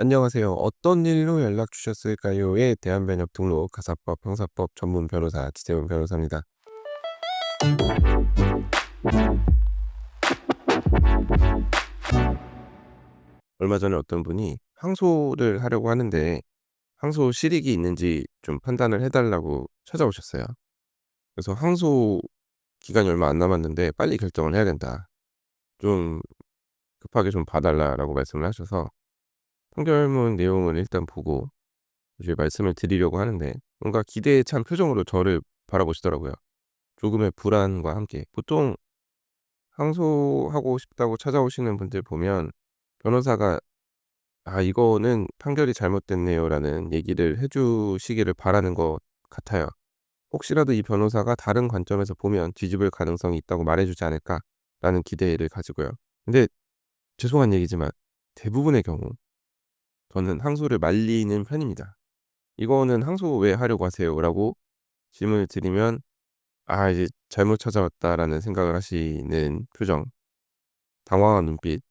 안녕하세요. "어떤 일로 연락 주셨을까요?"에 대한 변협 등록 가사법 형사법 전문 변호사 지재훈 변호사입니다. 얼마 전에 어떤 분이 항소를 하려고 하는데 항소 실익이 있는지 좀 판단을 해 달라고 찾아오셨어요. 그래서 "항소 기간이 얼마 안 남았는데 빨리 결정을 해야 된다. 좀 급하게 좀 봐 달라."라고 말씀을 하셔서 판결문 내용을 일단 보고 이제 말씀을 드리려고 하는데 뭔가 기대에 찬 표정으로 저를 바라보시더라고요. 조금의 불안과 함께. 보통 항소하고 싶다고 찾아오시는 분들 보면 변호사가 "아 이거는 판결이 잘못됐네요."라는 얘기를 해 주시기를 바라는 것 같아요. 혹시라도 이 변호사가 다른 관점에서 보면 뒤집을 가능성이 있다고 말해 주지 않을까라는 기대를 가지고요. 근데 죄송한 얘기지만 대부분의 경우 저는 항소를 말리는 편입니다. "이거는 항소 왜 하려고 하세요?"라고 질문을 드리면 '아 이제 잘못 찾아왔다.'라는 생각을 하시는 표정, 당황한 눈빛,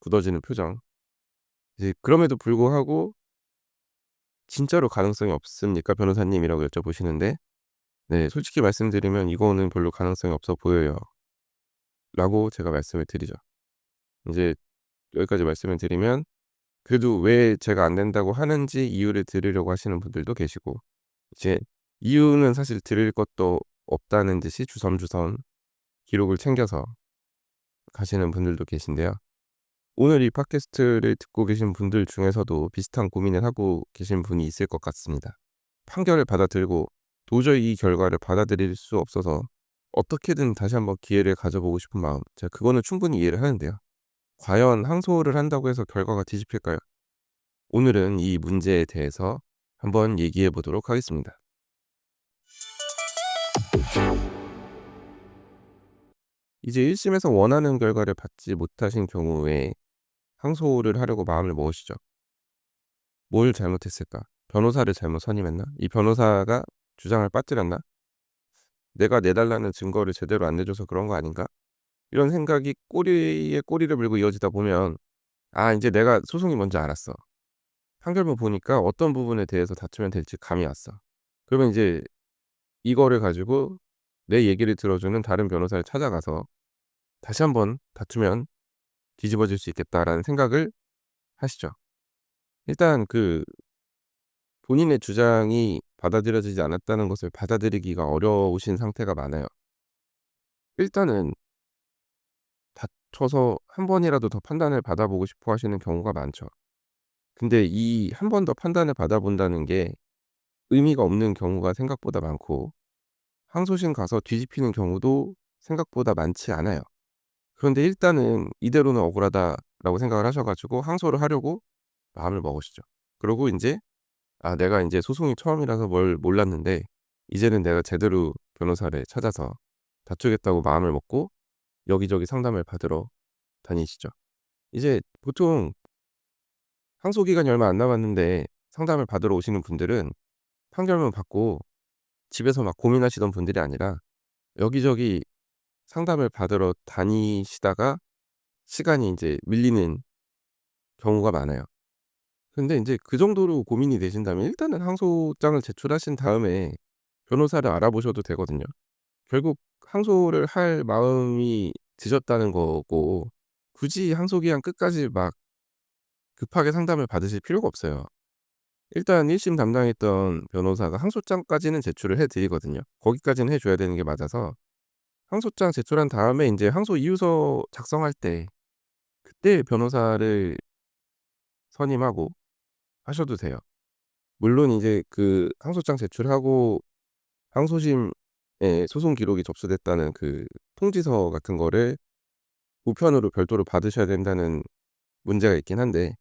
굳어지는 표정. 이제 그럼에도 불구하고 "진짜로 가능성이 없습니까 변호사님?"이라고 여쭤보시는데 네 솔직히 말씀드리면 "이거는 별로 가능성이 없어 보여요." 라고 제가 말씀을 드리죠. 인제 여기까지 말씀을 드리면 그래도 왜 제가 안 된다고 하는지 이유를 들으려고 하시는 분들도 계시고 이제 이유는 사실 들을 것도 없다는 듯이 주섬주섬 기록을 챙겨서 가시는 분들도 계신데요. 오늘 이 팟캐스트를 듣고 계신 분들 중에서도 비슷한 고민을 하고 계신 분이 있을 것 같습니다. 판결을 받아들고 도저히 이 결과를 받아들일 수 없어서 어떻게든 다시 한번 기회를 가져보고 싶은 마음 제가 그거는 충분히 이해를 하는데요. 과연 항소를 한다고 해서 결과가 뒤집힐까요? 오늘은 이 문제에 대해서 한번 얘기해 보도록 하겠습니다. 이제 1 심에서 원하는 결과를 받지 못하신 경우에 항소를 하려고 마음을 먹으시죠. '뭘 잘못했을까? 변호사를 잘못 선임했나? 이 변호사가 주장을 빠뜨렸나? 내가 내달라는 증거를 제대로 안 내줘서 그런 거 아닌가?' 이런 생각이 꼬리에 꼬리를 물고 이어지다 보면 '아 인제 내가 소송이 뭔지 알았어. 판결문 보니까 어떤 부분에 대해서 다투면 될지 감이 왔어. 그러면 이제 이거를 가지고 내 얘기를 들어주는 다른 변호사를 찾아가서 다시 한번 다투면 뒤집어질 수 있겠다.'라는 생각을 하시죠. 일단 그 본인의 주장이 받아들여지지 않았다는 것을 받아들이기가 어려우신 상태가 많아요. 일단은 다퉈서 한 번이라도 더 판단을 받아보고 싶어 하시는 경우가 많죠. 근데 이한번더 판단을 받아본다는 게 의미가 없는 경우가 생각보다 많고 항소심 가서 뒤집히는 경우도 생각보다 많지 않아요. 그런데 일단은 '이대로는 억울하다.'라고 생각을 하셔 가지고 항소를 하려고 마음을 먹으시죠. 그러고 인제 '아 내가 인제 소송이 처음이라서 뭘 몰랐는데 이제는 내가 제대로 변호사를 찾아서 다투겠다.'고 마음을 먹고 여기저기 상담을 받으러 다니시죠. 이제 보통 항소 기간이 얼마 안 남았는데 상담을 받으러 오시는 분들은 판결문 받고 집에서 막 고민하시던 분들이 아니라 여기저기 상담을 받으러 다니시다가 시간이 인제 밀리는 경우가 많아요. 근데 인제 그 정도로 고민이 되신다면 일단은 항소장을 제출하신 다음에 변호사를 알아보셔도 되거든요. 결국 항소를 할 마음이 드셨다는 거고 굳이 항소 기한 끝까지 막 급하게 상담을 받으실 필요가 없어요. 일단 1 심 담당했던 변호사가 항소장까지는 제출을 해 드리거든요. 거기까지는 해 줘야 되는 게 맞아서 항소장 제출한 다음에 인제 항소 이유서 작성할 때 그때 변호사를 선임하고 하셔도 돼요. 물론 이제 그 항소장 제출하고 항소심 에 소송 기록이 접수됐다는 그 통지서 같은 거를 우편으로 별도로 받으셔야 된다는 문제가 있긴 한데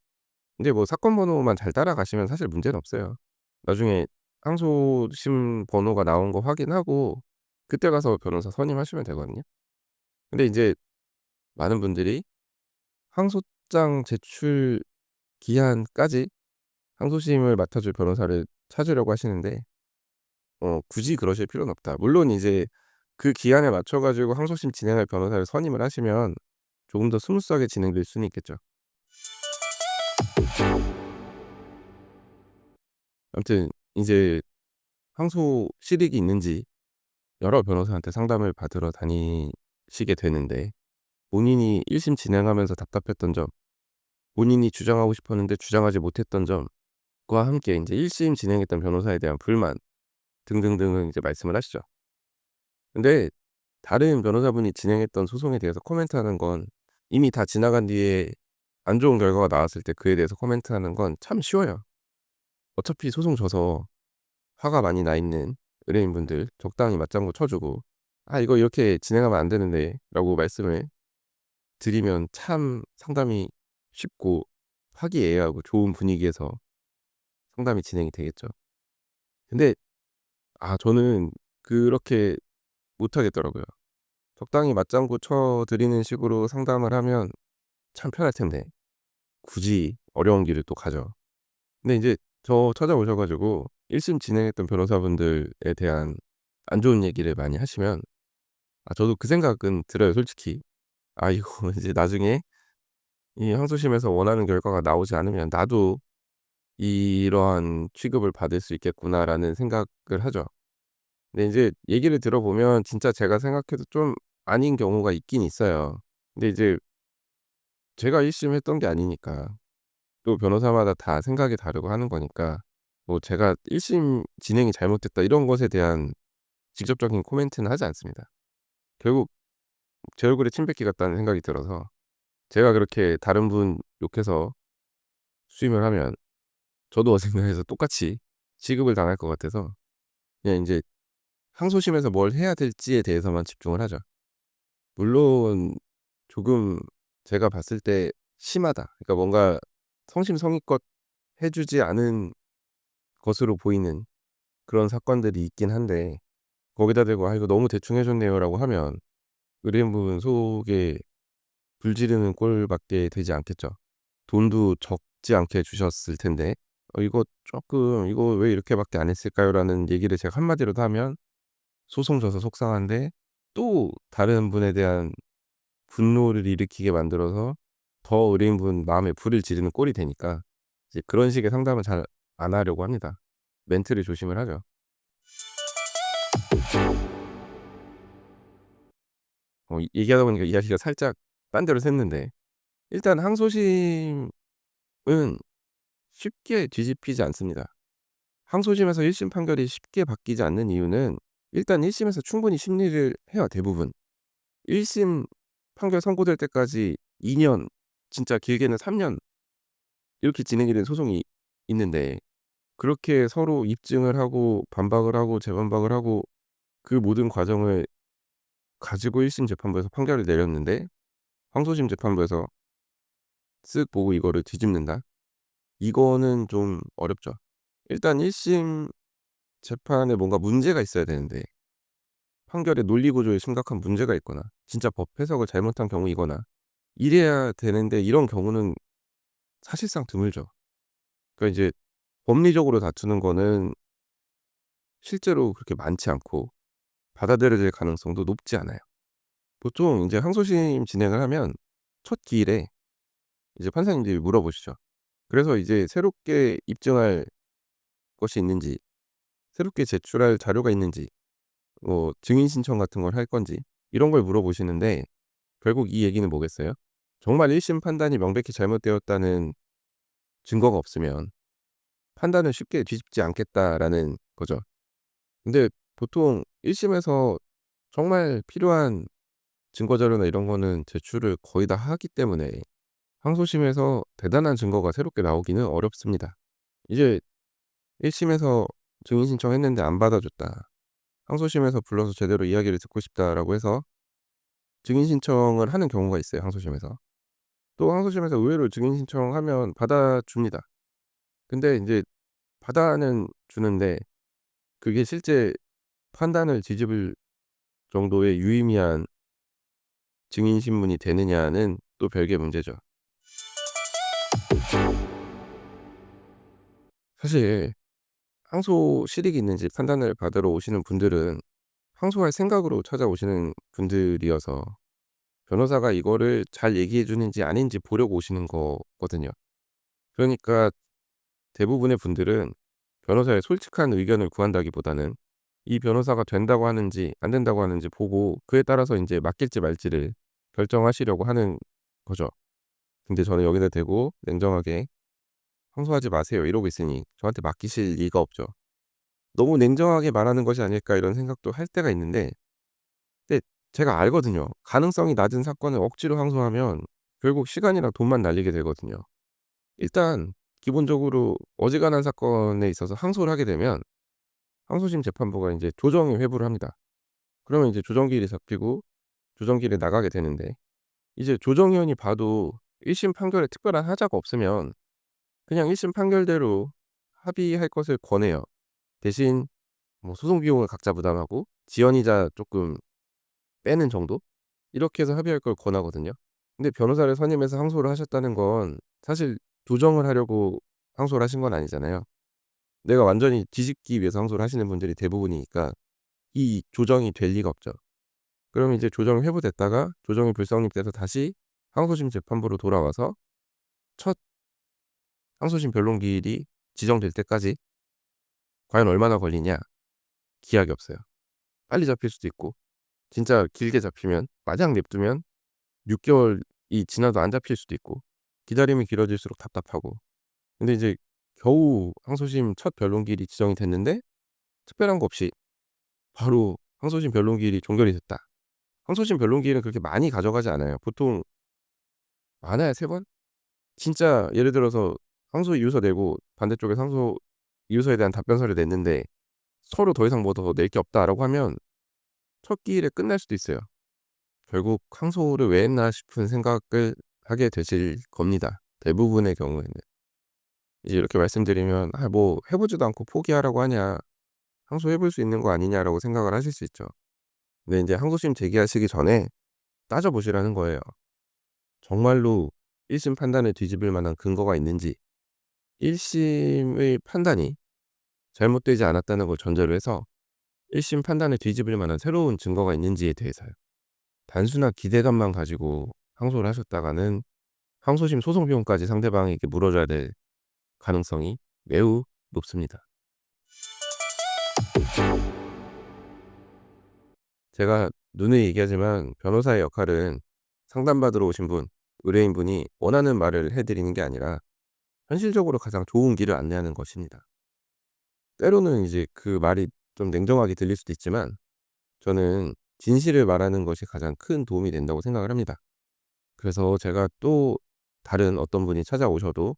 근데 뭐 사건 번호만 잘 따라가시면 사실 문제는 없어요. 나중에 항소심 번호가 나온 거 확인하고 그때 가서 변호사 선임하시면 되거든요. 근데 인제 많은 분들이 항소장 제출 기한까지 항소심을 맡아 줄 변호사를 찾으려고 하시는데 어 굳이 그러실 필요는 없다. 물론 이제 그 기한에 맞춰 가지고 항소심 진행할 변호사를 선임을 하시면 조금 더 스무스하게 진행될 수는 있겠죠. 아무튼 이제 항소 실익이 있는지 여러 변호사한테 상담을 받으러 다니시게 되는데 본인이 1 심 진행하면서 답답했던 점, 본인이 주장하고 싶었는데 주장하지 못했던 점과 함께 인제 1 심 진행했던 변호사에 대한 불만 등등등을 이제 말씀을 하시죠. 근데 다른 변호사분이 진행했던 소송에 대해서 코멘트하는 건 이미 다 지나간 뒤에 안 좋은 결과가 나왔을 때 그에 대해서 코멘트하는 건 참 쉬워요. 어차피 소송 져서 화가 많이 나 있는 의뢰인분들 적당히 맞장구 쳐 주고 "아 이거 이렇게 진행하면 안 되는데."라고 말씀을 드리면 참 상담이 쉽고 화기애애하고 좋은 분위기에서 상담이 진행이 되겠죠. 근데 아 저는 그렇게 못 하겠더라고요. 적당히 맞장구 쳐 드리는 식으로 상담을 하면 참 편할 텐데 굳이 어려운 길을 또 가죠. 근데 인제 저 찾아오셔 가지고 1 심 진행했던 변호사분들에 대한 안 좋은 얘기를 많이 하시면 아 저도 그 생각은 들어요 솔직히. '아 이거 이제 나중에 이 항소심에서 원하는 결과가 나오지 않으면 나도 이러한 취급을 받을 수 있겠구나.'라는 생각을 하죠. 근데 인제 얘기를 들어보면 진짜 제가 생각해도 좀 아닌 경우가 있긴 있어요. 근데 이제 제가 1 심 했던 게 아니니까 또 변호사마다 다 생각이 다르고 하는 거니까 뭐 제가 '1 심 진행이 잘못됐다.' 이런 것에 대한 직접적인 코멘트는 하지 않습니다. 결국 제 얼굴에 침 뱉기 같다는 생각이 들어서 제가 그렇게 다른 분 욕해서 수임을 하면 저도 어딘가에서 똑같이 취급을 당할 것 같아서 그냥 인제 항소심에서 뭘 해야 될지에 대해서만 집중을 하죠. 물론 조금 제가 봤을 때 심하다. 그러니까 뭔가 성심성의껏 해 주지 않은 것으로 보이는 그런 사건들이 있긴 한데 거기다 대고 "아 이거 너무 대충 해 줬네요."라고 하면 의뢰인분 속에 불 지르는 꼴밖에 되지 않겠죠. 돈도 적지 않게 주셨을 텐데 " 어 이거 쪼끔 이거 왜 이렇게밖에 안 했을까요?"라는 얘기를 제가 한마디라도 하면 소송 져서 속상한데 또 다른 분에 대한 분노를 일으키게 만들어서 더 의뢰인분 마음에 불을 지르는 꼴이 되니까 이제 그런 식의 상담은 잘 안 하려고 합니다. 멘트를 조심을 하죠. 어 이 얘기하다 보니까 이야기가 살짝 딴 데로 샜는데 일단 항소심은 쉽게 뒤집히지 않습니다. 항소심에서 1심 판결이 쉽게 바뀌지 않는 이유는 일단 1 심에서 충분히 심리를 해요 대부분. 1심 판결 선고될 때까지 2년 진짜 길게는 3년 이렇게 진행이 된 소송이 있는데 그렇게 서로 입증을 하고 반박을 하고 재반박을 하고 그 모든 과정을 가지고 1심 재판부에서 판결을 내렸는데 항소심 재판부에서 쓱 보고 이거를 뒤집는다? 이거는 좀 어렵죠. 일단 1 심 재판에 뭔가 문제가 있어야 되는데 판결의 논리 구조에 심각한 문제가 있거나 진짜 법 해석을 잘못한 경우이거나 이래야 되는데 이런 경우는 사실상 드물죠. 그러니까 이제 법리적으로 다투는 거는 실제로 그렇게 많지 않고 받아들여질 가능성도 높지 않아요. 보통 인제 항소심 진행을 하면 첫 기일에 이제 판사님들이 물어보시죠. 그래서 이제 새롭게 입증할 것이 있는지, 새롭게 제출할 자료가 있는지, 뭐 증인 신청 같은 걸 할 건지 이런 걸 물어보시는데 결국 이 얘기는 뭐겠어요? 정말 1심 판단이 명백히 잘못되었다는 증거가 없으면 '판단을 쉽게 뒤집지 않겠다.'라는 거죠. 근데 보통 1 심에서 정말 필요한 증거 자료나 이런 거는 제출을 거의 다 하기 때문에 항소심에서 대단한 증거가 새롭게 나오기는 어렵습니다. 이제 1 심에서 증인 신청했는데 안 받아줬다. 항소심에서 불러서 제대로 이야기를 듣고 싶다라고 해서 증인 신청을 하는 경우가 있어요, 항소심에서. 또 항소심에서 의외로 증인 신청하면 받아줍니다. 근데 인제 받아는 주는데 그게 실제 판단을 뒤집을 정도의 유의미한 증인 신문이 되느냐는 또 별개의 문제죠. 사실 항소 실익이 있는지 판단을 받으러 오시는 분들은 항소할 생각으로 찾아오시는 분들이어서 변호사가 이거를 잘 얘기해 주는지 아닌지 보려고 오시는 거거든요. 그러니까 대부분의 분들은 변호사의 솔직한 의견을 구한다기보다는 이 변호사가 된다고 하는지 안 된다고 하는지 보고 그에 따라서 인제 맡길지 말지를 결정하시려고 하는 거죠. 근데 저는 여기다 대고 냉정하게 "항소하지 마세요." 이러고 있으니 저한테 맡기실 리가 없죠. '너무 냉정하게 말하는 것이 아닐까.' 이런 생각도 할 때가 있는데 근데 제가 알거든요. 가능성이 낮은 사건을 억지로 항소하면 결국 시간이랑 돈만 날리게 되거든요. 일단 기본적으로 어지간한 사건에 있어서 항소를 하게 되면 항소심 재판부가 인제 조정에 회부를 합니다. 그러면 이제 조정기일이 잡히고 조정기일에 나가게 되는데 이제 조정위원이 봐도 1심 판결에 특별한 하자가 없으면 그냥 1심 판결대로 합의할 것을 권해요. 대신 뭐 소송 비용을 각자 부담하고 지연이자 쪼끔 빼는 정도? 이렇게 해서 합의할 걸 권하거든요. 근데 변호사를 선임해서 항소를 하셨다는 건 사실 조정을 하려고 항소를 하신 건 아니잖아요. 내가 완전히 뒤집기 위해서 항소를 하시는 분들이 대부분이니까 이 조정이 될 리가 없죠. 그러면 이제 조정이 회부됐다가 조정이 불성립돼서 다시 항소심 재판부로 돌아와서 첫 항소심 변론기일이 지정될 때까지 과연 얼마나 걸리냐? 기약이 없어요. 빨리 잡힐 수도 있고 진짜 길게 잡히면 마냥 냅두면 6 개월이 지나도 안 잡힐 수도 있고 기다림이 길어질수록 답답하고 근데 이제 겨우 항소심 첫 변론기일이 지정이 됐는데 특별한 거 없이 바로 항소심 변론기일이 종결이 됐다. 항소심 변론기일은 그렇게 많이 가져가지 않아요. 보통 많아야 3 번? 진짜 예를 들어서 항소 이유서 내고 반대쪽에 항소 이유서에 대한 답변서를 냈는데 서로 더 이상 뭐 더 낼 게 없다라고 하면 첫 기일에 끝날 수도 있어요. 결국 '항소를 왜 했나.' 싶은 생각을 하게 되실 겁니다. 대부분의 경우에는. 이제 이렇게 말씀드리면 '아 뭐 해 보지도 않고 포기하라고 하냐. 항소해 볼 수 있는 거 아니냐.'라고 생각을 하실 수 있죠. 근데 인제 항소심 제기하시기 전에 따져 보시라는 거예요. 정말로 1심 판단을 뒤집을 만한 근거가 있는지 1 심의 판단이 잘못되지 않았다는 걸 전제로 해서 1심 판단을 뒤집을 만한 새로운 증거가 있는지에 대해서요. 단순한 기대감만 가지고 항소를 하셨다가는 항소심 소송 비용까지 상대방에게 물어줘야 될 가능성이 매우 높습니다. 제가 누누이 얘기하지만 변호사의 역할은 상담받으러 오신 분, 의뢰인분이 원하는 말을 해 드리는 게 아니라 현실적으로 가장 좋은 길을 안내하는 것입니다. 때로는 이제 그 말이 좀 냉정하게 들릴 수도 있지만 저는 진실을 말하는 것이 가장 큰 도움이 된다고 생각을 합니다. 그래서 제가 또 다른 어떤 분이 찾아오셔도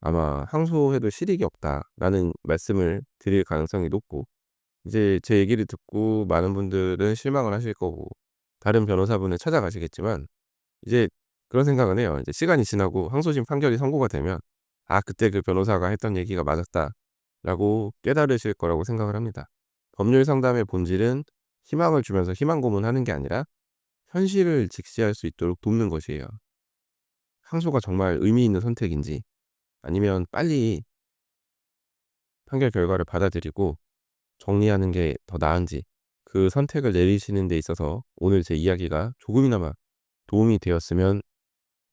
아마 "항소해도 실익이 없다."라는 말씀을 드릴 가능성이 높고 이제 제 얘기를 듣고 많은 분들은 실망을 하실 거고 다른 변호사분을 찾아가시겠지만 이제 그런 생각은 해요. 이제 시간이 지나고 항소심 판결이 선고가 되면 '아 그때 그 변호사가 했던 얘기가 맞았다.'라고 깨달으실 거라고 생각을 합니다. 법률 상담의 본질은 희망을 주면서 희망 고문하는 게 아니라 현실을 직시할 수 있도록 돕는 것이에요. 항소가 정말 의미 있는 선택인지 아니면 빨리 판결 결과를 받아들이고 정리하는 게 더 나은지 그 선택을 내리시는 데 있어서 오늘 제 이야기가 조금이나마 도움이 되었으면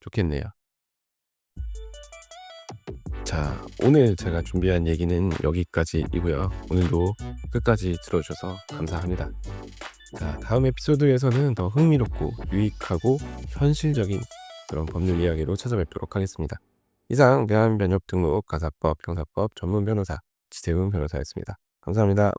좋겠네요. 자 오늘 제가 준비한 얘기는 여기까지이고요. 오늘도 끝까지 들어 주셔서 감사합니다. 자 다음 에피소드에서는 더 흥미롭고 유익하고 현실적인 그런 법률 이야기로 찾아뵙도록 하겠습니다. 이상 대한변협 등록 가사법 형사법 전문 변호사 지세훈 변호사였습니다. 감사합니다.